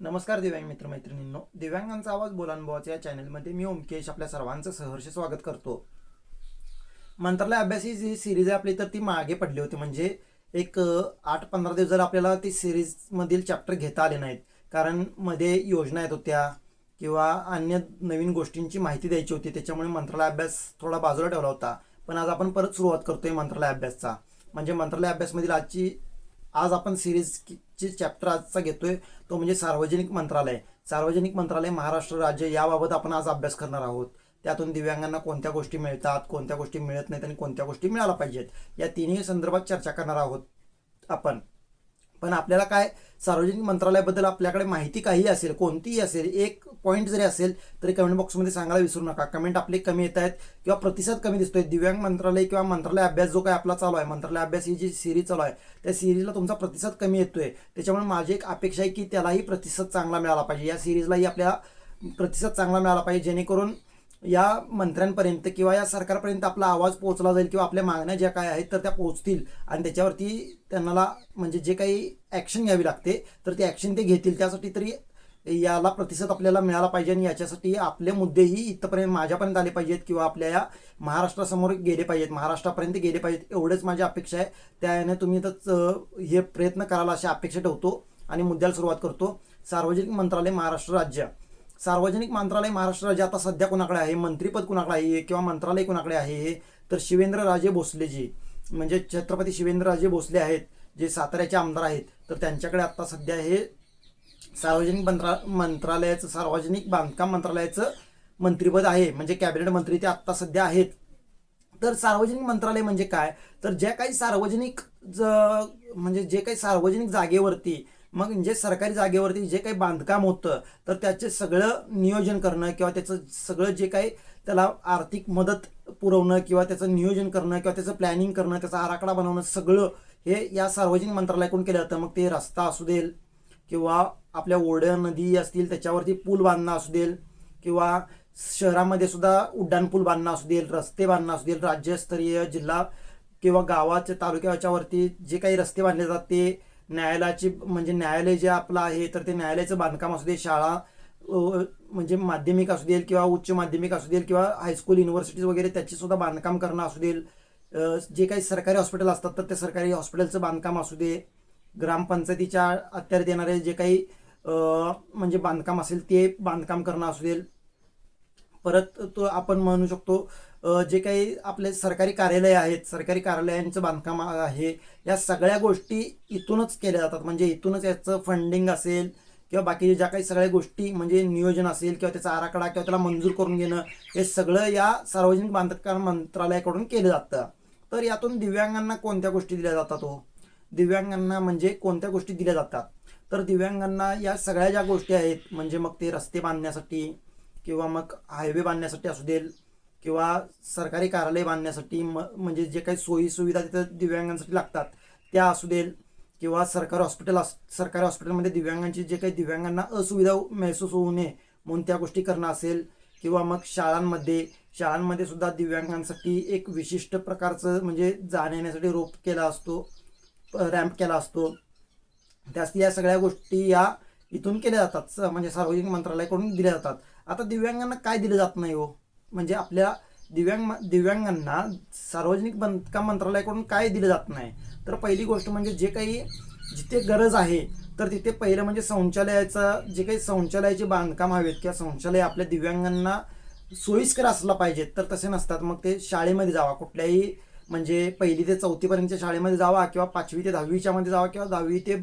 नमस्कार दिव्यांग मित्रमैत्रिणींनो. दिव्यांगांचा आवाज बोलानुभवाचा या चॅनलमध्ये मी ओमकेश आपल्या सर्वांचं सहर्ष स्वागत करतो. मंत्रालय अभ्यास ही जी सिरीज आहे आपली तर ती मागे पडली होती. म्हणजे एक आठ पंधरा दिवस जर आपल्याला ती सिरीजमधील चॅप्टर घेता आले नाहीत कारण मध्ये योजना येत होत्या किंवा अन्य नवीन गोष्टींची माहिती द्यायची होती त्याच्यामुळे मंत्रालय अभ्यास थोडा बाजूला ठेवला होता. पण आज आपण परत सुरुवात करतोय मंत्रालय अभ्यासचा. म्हणजे मंत्रालय अभ्यासमधील आजची आज आपण सिरीजची चॅप्टर आजचा घेतोय. तो म्हणजे सार्वजनिक मंत्रालय. सार्वजनिक मंत्रालय महाराष्ट्र राज्य याबाबत आपण आज अभ्यास करणार आहोत. त्यातून दिव्यांगांना कोणत्या गोष्टी मिळतात कोणत्या गोष्टी मिळत नाहीत आणि कोणत्या गोष्टी मिळाल्या पाहिजेत. या तिन्ही संदर्भात चर्चा करणार आहोत आपण. पण आपल्याला काय सार्वजनिक मंत्रालयाबद्दल आपल्याकडे माहिती काही असेल कोणतीही असेल एक पॉईंट जरी असेल तरी कमेंट बॉक्समध्ये सांगायला विसरू नका. कमेंट आपले कमी येत आहेत किंवा प्रतिसाद कमी दिसतोय. दिव्यांग मंत्रालय किंवा मंत्रालय अभ्यास जो काय आपला चालू आहे मंत्रालय अभ्यास ही जी सिरीज चालू आहे त्या सिरीजला तुमचा प्रतिसाद कमी येतोय. त्याच्यामुळे माझी एक अपेक्षा आहे की त्यालाही प्रतिसाद चांगला मिळाला पाहिजे. या सिरीजलाही आपल्या प्रतिसाद चांगला मिळाला पाहिजे. जेणेकरून या मंत्र्यांपर्यंत किंवा या सरकारपर्यंत आपला आवाज पोहोचला जाईल किंवा आपल्या मागण्या ज्या काय आहेत तर त्या पोहोचतील. आणि त्याच्यावरती त्यांना म्हणजे जे काही ॲक्शन घ्यावी लागते तर ते ॲक्शन ते घेतील. त्यासाठी तरी याला प्रतिसाद आपल्याला मिळाला पाहिजे आणि याच्यासाठी आपले मुद्देही इथपर्यंत माझ्यापर्यंत आले पाहिजेत किंवा आपल्या या महाराष्ट्रासमोर गेले पाहिजेत महाराष्ट्रापर्यंत गेले पाहिजेत एवढेच माझी अपेक्षा आहे. त्याने तुम्ही तर हे प्रयत्न कराल अशी अपेक्षा ठेवतो आणि मुद्द्याला सुरुवात करतो. सार्वजनिक मंत्रालय महाराष्ट्र राज्य. सार्वजनिक मंत्रालय महाराष्ट्र राज्य आता सध्या कुणाकडे आहे? मंत्रीपद कुणाकडे आहे? किंवा मंत्रालय कुणाकडे आहे तर शिवेंद्र राजे भोसलेजी म्हणजे छत्रपती शिवेंद्र राजे भोसले आहेत जे साताऱ्याचे आमदार आहेत तर त्यांच्याकडे आता सध्या हे सार्वजनिक मंत्रा मंत्रालयाचं सार्वजनिक बांधकाम मंत्रालयाचं मंत्रीपद आहे. म्हणजे कॅबिनेट मंत्री ते आत्ता सध्या आहेत. तर सार्वजनिक मंत्रालय म्हणजे काय? तर ज्या काही सार्वजनिक ज म्हणजे जे काही सार्वजनिक जागेवरती मग जे सरकारी जागेवरती जे काही बांधकाम होतं तर त्याचे सगळं नियोजन करणं किंवा त्याचं सगळं जे काही त्याला आर्थिक मदत पुरवणं किंवा त्याचं नियोजन करणं किंवा त्याचं प्लॅनिंग करणं त्याचा आराखडा बनवणं सगळं हे या सार्वजनिक मंत्रालयाकडून केलं जातं. मग ते रस्ता असू देल किंवा आपल्या ओढ्या नदी असतील त्याच्यावरती पूल बांधणं असू देल किंवा शहरामध्ये सुद्धा उड्डाणपूल बांधणं असू देल रस्ते बांधणं असू देल राज्यस्तरीय जिल्हा किंवा गावाच्या तालुक्याच्या वरती जे काही रस्ते बांधले जातात ते न्यायालयाची म्हणजे न्यायालय जे आपलं आहे तर ते न्यायालयाचं बांधकाम असू दे शाळा म्हणजे माध्यमिक असू देल किंवा उच्च माध्यमिक असू देल किंवा हायस्कूल युनिव्हर्सिटीज वगैरे त्याची सुद्धा बांधकाम करणं असू देल. जे काही सरकारी हॉस्पिटल असतात तर ते सरकारी हॉस्पिटलचं बांधकाम असू दे ग्रामपंचायतीच्या अत्यार येणारे जे काही म्हणजे बांधकाम असेल ते बांधकाम करणं असू दे परत तो आपण म्हणू शकतो जे काही आपले सरकारी कार्यालय आहेत सरकारी कार्यालयांचं बांधकाम आहे या सगळ्या गोष्टी इथूनच केल्या जातात. म्हणजे इथूनच याचं फंडिंग असेल किंवा बाकी ज्या काही सगळ्या गोष्टी म्हणजे नियोजन असेल किंवा त्याचा आराखडा किंवा त्याला मंजूर करून घेणं हे सगळं या सार्वजनिक बांधकाम मंत्रालयाकडून केलं जातं. तर यातून दिव्यांगांना कोणत्या गोष्टी दिल्या जातात हो? दिव्यांगांना म्हणजे कोणत्या गोष्टी दिल्या जातात? तर दिव्यांगांना या सगळ्या ज्या गोष्टी आहेत म्हणजे मग ते रस्ते बांधण्यासाठी किंवा मग हायवे बांधण्यासाठी असू देल किंवा सरकारी कार्यालय बांधण्यासाठी म म्हणजे जे काही सोयी सुविधा तिथं दिव्यांगांसाठी लागतात त्या असू देल किंवा सरकारी हॉस्पिटल अस सरकारी हॉस्पिटलमध्ये दिव्यांगांची जे काही दिव्यांगांना असुविधा महसूस होऊ नये म्हणून त्या गोष्टी करणं असेल किंवा मग शाळांमध्ये शाळांमध्ये सुद्धा दिव्यांगांसाठी एक विशिष्ट प्रकारचं म्हणजे जाण्यासाठी रोप केला असतो. रॅम्प केला असतो. त्यास या सगळ्या गोष्टी या इथून केल्या जातात. स- म्हणजे सार्वजनिक मंत्रालयाकडून दिल्या जातात. आता दिव्यांगांना काय दिलं जात नाही हो? म्हणजे आपल्या दिव्यांग दिव्यांगांना सार्वजनिक बांधकाम मंत्रालयाकडून काय दिलं जात नाही? तर पहिली गोष्ट म्हणजे जे काही जिथे गरज आहे तर तिथे पहिलं म्हणजे शौचालयाचं जे काही शौचालयाचे बांधकाम हवेत किंवा शौचालय आपल्या दिव्यांगांना सोयीस्कर असला पाहिजेत तर तसे नसतात. मग ते शाळेमध्ये जावा कुठल्याही म्हणजे पहिली ते चौथीपर्यंतच्या शाळेमध्ये जावा किंवा पाचवी ते दहावीच्या मध्ये जावा किंवा दहावी ते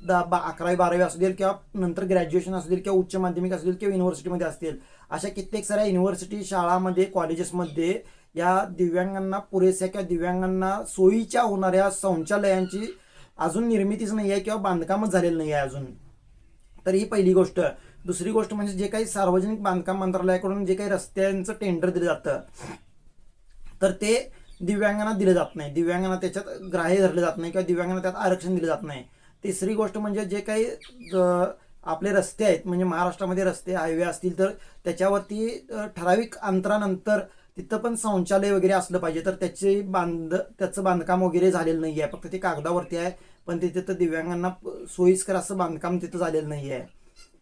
दहा बा अकरावी बारावी असू देईल किंवा नंतर ग्रॅज्युएशन असू देईल किंवा उच्च माध्यमिक असू देईल किंवा युनिव्हर्सिटीमध्ये असतील. अशा कित्येक साऱ्या युनिव्हर्सिटी शाळामध्ये कॉलेजेसमध्ये या दिव्यांगांना पुरेशा किंवा दिव्यांगांना सोयीच्या होणाऱ्या शौचालयांची अजून निर्मितीच नाही आहे किंवा बांधकामच झालेलं नाही आहे अजून. तर ही पहिली गोष्ट. दुसरी गोष्ट म्हणजे जे काही सार्वजनिक बांधकाम मंत्रालयाकडून जे काही रस्त्यांचं टेंडर दिलं जातं तर ते दिव्यांगांना दिलं जात नाही. दिव्यांगांना त्याच्यात ग्राह्य धरलं जात नाही किंवा दिव्यांगांना त्यात आरक्षण दिलं जात नाही. तिसरी गोष्ट म्हणजे जे काही आपले रस्ते आहेत म्हणजे महाराष्ट्रामध्ये रस्ते हायवे असतील तर त्याच्यावरती ठराविक अंतरानंतर तिथं पण शौचालय वगैरे असलं पाहिजे. तर त्याचे बांध त्याचं बांधकाम वगैरे झालेलं नाही आहे फक्त ते कागदावरती आहे. पण तिथे तर दिव्यांगांना सोयीस्कर असं बांधकाम तिथं झालेलं नाही आहे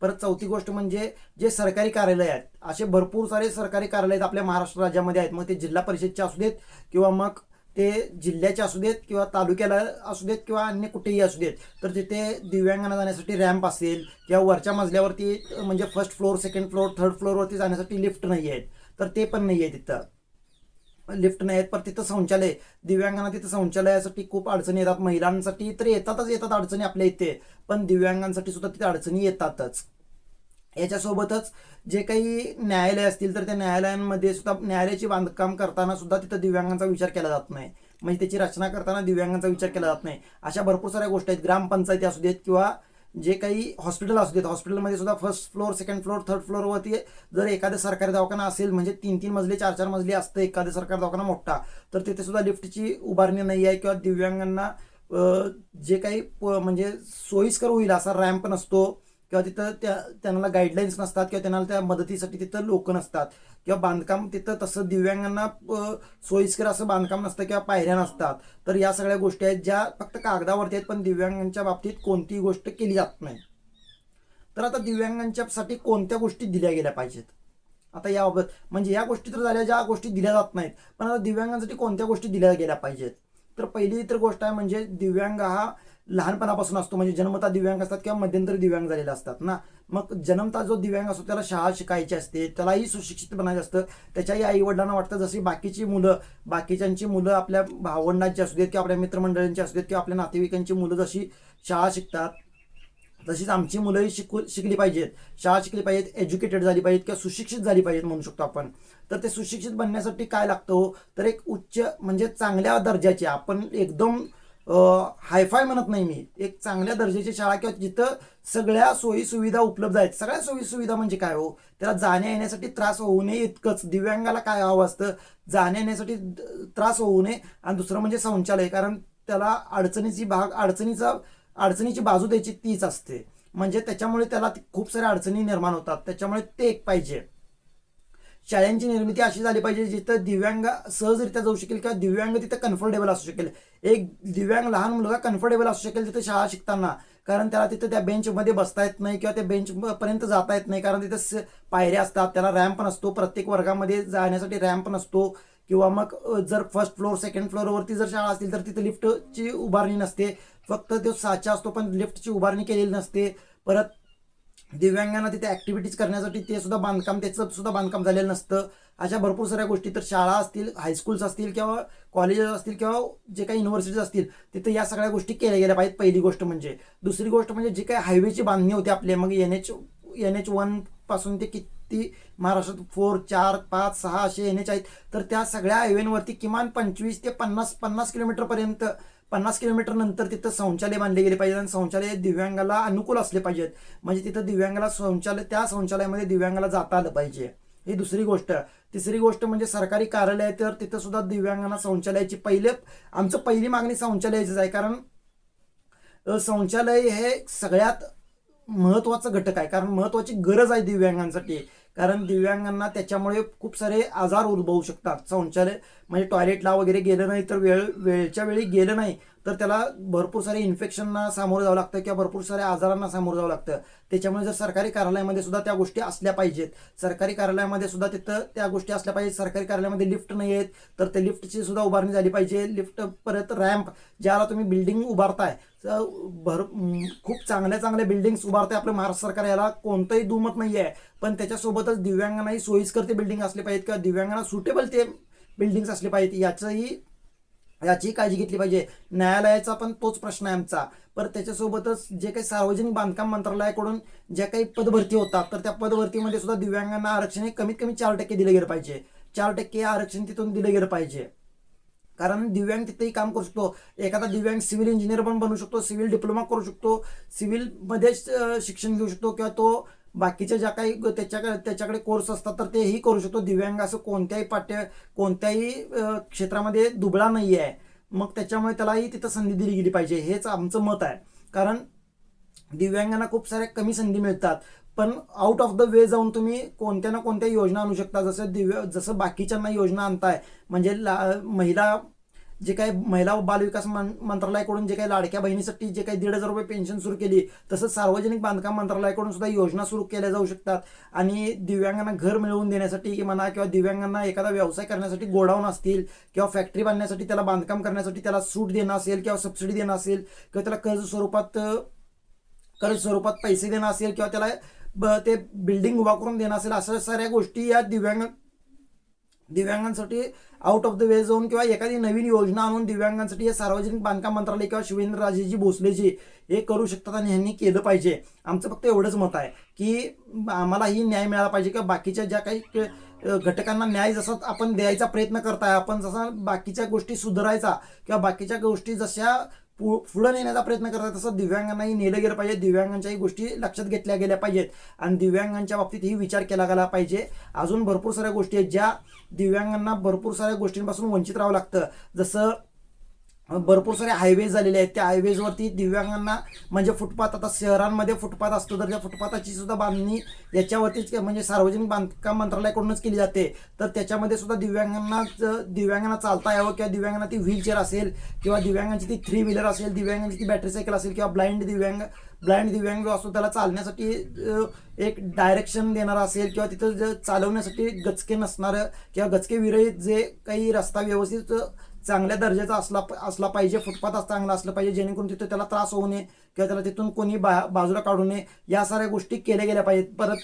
परत चौथी गोष्ट म्हणजे जे सरकारी कार्यालय आहेत असे भरपूर सारे सरकारी कार्यालय आहेत आपल्या महाराष्ट्र राज्यामध्ये आहेत. मग ते जिल्हा परिषदचे असू देत किंवा मग ते जिल्ह्याचे असू देत किंवा तालुक्याला असू देत किंवा अन्य कुठेही असू देत तर तिथे दिव्यांगांना जाण्यासाठी रॅम्प असेल किंवा वरच्या मजल्यावरती म्हणजे first floor second floor third फ्लोअरवरती जाण्यासाठी लिफ्ट नाही आहेत तर ते पण नाही आहे तिथं लिफ्ट नाही आहेत पण तिथं शौचालय दिव्यांगांना तिथं शौचालयासाठी खूप अडचणी येतात. महिलांसाठी तर येतातच येतात अडचणी आपल्या इथे. पण दिव्यांगांसाठी सुद्धा तिथे अडचणी येतातच. याच्यासोबतच जे काही न्यायालय असतील तर त्या न्यायालयांमध्ये सुद्धा न्यायालयाची बांधकाम करताना सुद्धा तिथं दिव्यांगांचा विचार केला जात नाही. म्हणजे त्याची रचना करताना दिव्यांगांचा विचार केला जात नाही. अशा भरपूर साऱ्या गोष्टी आहेत. ग्रामपंचायती असू देत किंवा जे काही हॉस्पिटल असू देत हॉस्पिटलमध्ये सुद्धा first floor second floor third फ्लोअरवरती जर एखादा सरकारी दवाखाना असेल म्हणजे तीन तीन मजली चार चार मजली असतं एखादा सरकारी दवाखाना मोठा तर तिथे सुद्धा लिफ्टची उभारणी नाही आहे किंवा दिव्यांगांना जे काही प- म्हणजे सोयीस्कर होईल असा रॅम्प नसतो. किंवा तिथं त्या त्यांना गाईडलाईन्स नसतात किंवा त्यांना त्या मदतीसाठी तिथं लोक नसतात. किंवा बांधकाम तिथं तसं दिव्यांगांना सोयीस्कर असं बांधकाम नसतं किंवा पायऱ्या नसतात. तर या सगळ्या गोष्टी आहेत ज्या फक्त कागदावरती आहेत पण दिव्यांगांच्या बाबतीत कोणतीही गोष्ट केली जात नाही. तर आता दिव्यांगांच्यासाठी कोणत्या गोष्टी दिल्या गेल्या पाहिजेत? आता याबाबत म्हणजे या गोष्टी तर झाल्या ज्या गोष्टी दिल्या जात नाहीत पण आता दिव्यांगांसाठी कोणत्या गोष्टी दिल्या गेल्या पाहिजेत? तर पहिली तर गोष्ट आहे म्हणजे दिव्यांग हा लहानपणापासून असतो म्हणजे जन्मता दिव्यांग असतात किंवा मध्यंतरी दिव्यांग झालेले असतात ना. मग जन्मता जो दिव्यांग असतो त्याला शाळा शिकायची असते त्यालाही सुशिक्षित बनायचं असतं. त्याच्याही आई वडिलांना वाटतं जशी बाकीची मुलं बाकीच्यांची मुलं आपल्या भावंडांची असू देत किंवा आपल्या मित्रमंडळींची असू देत किंवा आपल्या नातेवाईकांची मुलं जशी शाळा शिकतात तशीच आमची मुलंही शिकू शिकली पाहिजेत. शाळा शिकली पाहिजेत एज्युकेटेड झाली पाहिजेत किंवा सुशिक्षित झाली पाहिजेत म्हणू शकतो आपण. तर ते सुशिक्षित बनण्यासाठी काय लागतं हो? तर एक उच्च म्हणजे चांगल्या दर्जाची आपण एकदम हायफाय म्हणत नाही मी. एक चांगल्या दर्जाची शाळा किंवा जिथं सगळ्या सोयी सुविधा उपलब्ध आहेत. सगळ्या सोयी सुविधा म्हणजे काय हो? त्याला जाण्या येण्यासाठी त्रास होऊ नये इतकंच. दिव्यांगाला काय हवं असतं? जाण्या येण्यासाठी त्रास होऊ नये. आणि दुसरं म्हणजे शौचालय. कारण त्याला अडचणीची भाग अडचणीचा अडचणीची बाजू द्यायची तीच असते. म्हणजे त्याच्यामुळे त्याला खूप साऱ्या अडचणी निर्माण होतात. त्याच्यामुळे ते एक पाहिजे. शाळांची निर्मिती अशी झाली पाहिजे जिथं दिव्यांग सहजरित्या जाऊ शकेल किंवा दिव्यांग तिथं कम्फर्टेबल असू शकेल. एक दिव्यांग लहान मुलगा कम्फर्टेबल असू शकेल तिथं शाळा शिकताना. कारण त्याला तिथं त्या बेंचमध्ये बसता येत नाही किंवा त्या बेंचपर्यंत जाता येत नाही. कारण तिथं स- पायऱ्या असतात त्याला रॅम्प नसतो प्रत्येक वर्गामध्ये जाण्यासाठी रॅम्प नसतो. किंवा मग जर फर्स्ट फ्लोअर सेकंड फ्लोअरवरती जर शाळा असतील तर तिथे लिफ्टची उभारणी नसते. फक्त तो साचा असतो पण लिफ्टची उभारणी केलेली नसते. परत दिव्यांगांना तिथे ऍक्टिव्हिटीज करण्यासाठी ते सुद्धा बांधकाम त्याचं सुद्धा बांधकाम झालेलं नसतं. अशा भरपूर साऱ्या गोष्टी तर शाळा असतील हायस्कूल्स असतील किंवा कॉलेजेस असतील किंवा जे काही युनिव्हर्सिटीज असतील तिथे या सगळ्या गोष्टी केल्या गेल्या पाहिजेत. पहिली गोष्ट म्हणजे. दुसरी गोष्ट म्हणजे जी काही हायवेची बांधणी होती आपले मग एन एच एन एच वनपासून ते किती महाराष्ट्रात फोर चार पाच सहा असे एन एच आहेत. तर त्या सगळ्या हायवेवरती किमान पंचवीस ते पन्नास पन्नास किलोमीटरपर्यंत पन्नास किलोमीटर नंतर तिथं शौचालय बांधले गेले पाहिजेत आणि शौचालय दिव्यांगाला अनुकूल असले पाहिजेत. म्हणजे तिथं दिव्यांगाला शौचालय त्या शौचालयामध्ये दिव्यांगाला जाता आलं पाहिजे. ही दुसरी गोष्ट. तिसरी गोष्ट म्हणजे सरकारी कार्यालय तर तिथं सुद्धा दिव्यांगांना शौचालयाची पहिले आमचं पहिली मागणी शौचालयाचीच आहे. कारण शौचालय हे सगळ्यात महत्त्वाचा घटक आहे. कारण महत्वाची गरज आहे दिव्यांगांसाठी. कारण दिव्यांगांना त्याच्यामुळे खूप सारे आजार उद्भवू शकतात. शौचालय म्हणजे टॉयलेटला वगैरे गेलं नाही तर वेळ वेळच्या वेळी गेलं नाही. तर त्याला भरपूर सारे इन्फेक्शनना सामोरं जावं लागतं किंवा भरपूर साऱ्या आजारांना सामोरं जावं लागतं. त्याच्यामुळे जर सरकारी कार्यालयामध्ये सुद्धा त्या गोष्टी असल्या पाहिजेत. सरकारी कार्यालयामध्ये सुद्धा तिथं त्या गोष्टी असल्या पाहिजेत. सरकारी कार्यालयामध्ये लिफ्ट नाही आहेत तर त्या लिफ्टची सुद्धा उभारणी झाली पाहिजे. लिफ्ट परत रॅम्प ज्याला तुम्ही बिल्डिंग उभारताय भर खूप चांगल्या चांगल्या बिल्डिंग्स उभारताय आपलं महाराष्ट्र सरकार याला कोणतंही दुमत नाही आहे पण त्याच्यासोबतच दिव्यांगांनाही सोयीस्कर ते बिल्डिंग असले पाहिजेत किंवा दिव्यांगांना सुटेबल ते बिल्डिंग्स असले पाहिजेत. याचंही याची काळजी घेतली पाहिजे. न्यायालयाचा पण तोच प्रश्न आहे आमचा. पर त्याच्यासोबतच जे काही सार्वजनिक बांधकाम मंत्रालयाकडून ज्या काही पदभरती होतात तर त्या पदभरतीमध्ये सुद्धा दिव्यांगांना आरक्षण हे कमीत कमी चार टक्के दिलं गेलं पाहिजे. चार टक्के आरक्षण तिथून दिलं गेलं पाहिजे. कारण दिव्यांग तिथेही काम करू शकतो. एखादा दिव्यांग सिव्हिल इंजिनियर पण बनू शकतो सिव्हिल डिप्लोमा करू शकतो सिव्हिलमध्येच शिक्षण घेऊ शकतो किंवा तो बाकीच्या ज्या काही ग- त्याच्याकडे त्याच्याकडे कोर्स असतात तर तेही करू शकतो. दिव्यांग असं कोणत्याही पाठ्य कोणत्याही क्षेत्रामध्ये दुबळा नाही आहे मग त्याच्यामुळे त्यालाही तिथं संधी दिली गेली पाहिजे. हेच आमचं मत आहे. कारण दिव्यांगांना खूप साऱ्या कमी संधी मिळतात. पण आउट ऑफ द वे जाऊन तुम्ही कोणत्या ना कोणत्या योजना आणू शकता. जसं दिव्य जसं बाकीच्यांना योजना आणताय. म्हणजे ला महिला जे काही महिला व बालविकास मंत्रालयाकडून जे काही लाडक्या बहिणीसाठी जे काही दीड हजार रुपये पेन्शन सुरू केली तसंच सार्वजनिक बांधकाम मंत्रालयाकडून सुद्धा योजना सुरू केल्या जाऊ शकतात. आणि दिव्यांगांना घर मिळवून देण्यासाठी की म्हणा किंवा दिव्यांगांना एखादा व्यवसाय करण्यासाठी गोडाऊन असतील किंवा फॅक्टरी बांधण्यासाठी त्याला बांधकाम करण्यासाठी त्याला सूट देणं असेल किंवा सबसिडी देणं असेल किंवा त्याला कर्ज स्वरूपात कर्ज स्वरूपात पैसे देणं असेल किंवा त्याला ब- ते बिल्डिंग उभा करून देणं असेल अशा साऱ्या गोष्टी या दिव्यांग दिव्यांगांसाठी आउट ऑफ द वे जाऊन किंवा एखादी नवीन योजना आणून दिव्यांगांसाठी हे सार्वजनिक बांधकाम मंत्रालय किंवा शिवेंद्रराजेजी भोसलेजी हे करू शकतात आणि ह्यांनी केलं पाहिजे. आमचं फक्त एवढंच मत आहे की आम्हालाही न्याय मिळाला पाहिजे किंवा बाकीच्या ज्या काही घटकांना न्याय जसा आपण द्यायचा प्रयत्न करताय आपण जसा बाकीच्या गोष्टी सुधारायचा किंवा बाकीच्या गोष्टी जशा पु पुढं नेण्याचा प्रयत्न करतात तसं दिव्यांगांनाही नेलं गेलं पाहिजे. दिव्यांगांच्याही गोष्टी लक्षात घेतल्या गेल्या पाहिजेत. आणि दिव्यांगांच्या बाबतीत ही विचार केला गेला पाहिजे. अजून भरपूर साऱ्या गोष्टी आहेत ज्या दिव्यांगांना भरपूर साऱ्या गोष्टींपासून वंचित राहावं लागतं. जसं भरपूर सारे हायवेज झालेले आहेत. त्या हायवेजवरती दिव्यांगांना म्हणजे फुटपाथ आता शहरांमध्ये फुटपाथ असतो. तर त्या फुटपाथाची सुद्धा बांधणी याच्यावरतीच म्हणजे सार्वजनिक बांधकाम मंत्रालयाकडूनच केली जाते. तर त्याच्यामध्ये सुद्धा दिव्यांगांना दिव्यांगांना चालता यावं किंवा दिव्यांगांना ती व्हीलचेअर असेल किंवा दिव्यांगांची ती थ्री व्हीलर असेल दिव्यांगांची ती बॅटरी सायकल असेल किंवा ब्लाइंड दिव्यांग ब्लाइंड दिव्यांग जो असतो त्याला चालण्यासाठी एक डायरेक्शन देणारा असेल किंवा तिथं चालवण्यासाठी गचके नसणारं किंवा गचके विरहित जे काही रस्ता व्यवस्थित चांगल्या दर्जाचा असला असला पाहिजे फुटपाथ चांगला असला पाहिजे जेणेकरून तिथं त्याला त्रास होऊ नये किंवा त्याला तिथून कोणी बा बाजूला काढू नये. या साऱ्या गोष्टी केल्या गेल्या पाहिजेत. परत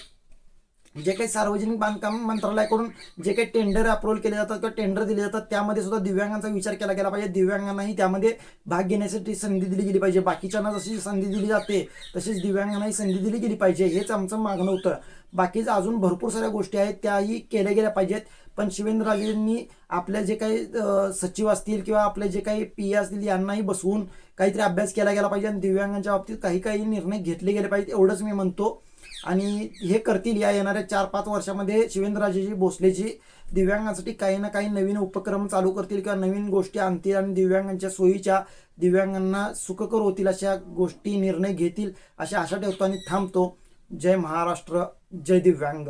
जे काही सार्वजनिक बांधकाम मंत्रालयाकडून जे काही टेंडर अप्रूव्हल केले जातात किंवा टेंडर दिले जातात त्यामध्ये सुद्धा दिव्यांगांचा विचार केला गेला पाहिजे. दिव्यांगांनाही त्यामध्ये भाग घेण्यासाठी संधी दिली गेली पाहिजे. बाकीच्यांना जशी संधी दिली जाते तशीच दिव्यांगांनाही संधी दिली गेली पाहिजे. हेच आमचं मागणं होतं. बाकीचं अजून भरपूर साऱ्या गोष्टी आहेत त्याही केल्या गेल्या पाहिजेत. पण शिवेंद्रराजेंनी आपल्या जे काही सचिव असतील किंवा आपले जे काही पी असतील यांनाही बसवून काहीतरी अभ्यास केला गेला पाहिजे. आणि दिव्यांगांच्या बाबतीत काही काही निर्णय घेतले गेले पाहिजेत. एवढंच मी म्हणतो. आणि हे करतील या येणाऱ्या चार पाच वर्षामध्ये शिवेंद्रराजेजी भोसलेजी दिव्यांगांसाठी काही ना काही नवीन उपक्रम चालू करतील किंवा नवीन गोष्टी आणतील आणि दिव्यांगांच्या सोयीच्या दिव्यांगांना सुखकर होतील अशा गोष्टी निर्णय घेतील अशा आशा ठेवतो आणि थांबतो. जय महाराष्ट्र जय दिव्यांग.